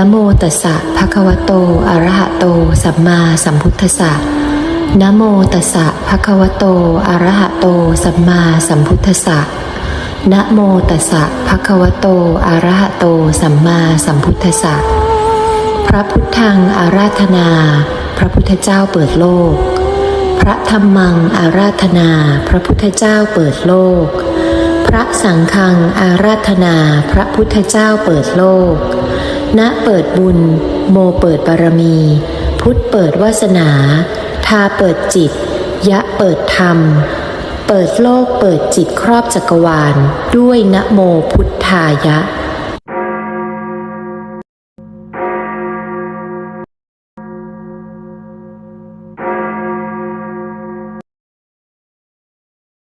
นโมตัสสะภะคะวะโต อะระหะโต สัมมาสัมพุทธัสสะนโมตัสสะภะคะวะโต อะระหะโต สัมมาสัมพุทธัสสะนะโมตัสสะภะคะวะโต อะระหะโต สัมมาสัมพุทธัสสะ พระพุทธังอาราธนา พระพุทธเจ้าเปิดโลก พระธรรมังอาราธนา พระพุทธเจ้าเปิดโลก พระสังฆังอาราธนา พระพุทธเจ้าเปิดโลก ณเปิดบุญ โมเปิดบารมี พุทธเปิดวาสนา ทาเปิดจิต ยะเปิดธรรม เปิดโลกเปิดจิตครอบจักรวาล ด้วยนะโมพุทธายะ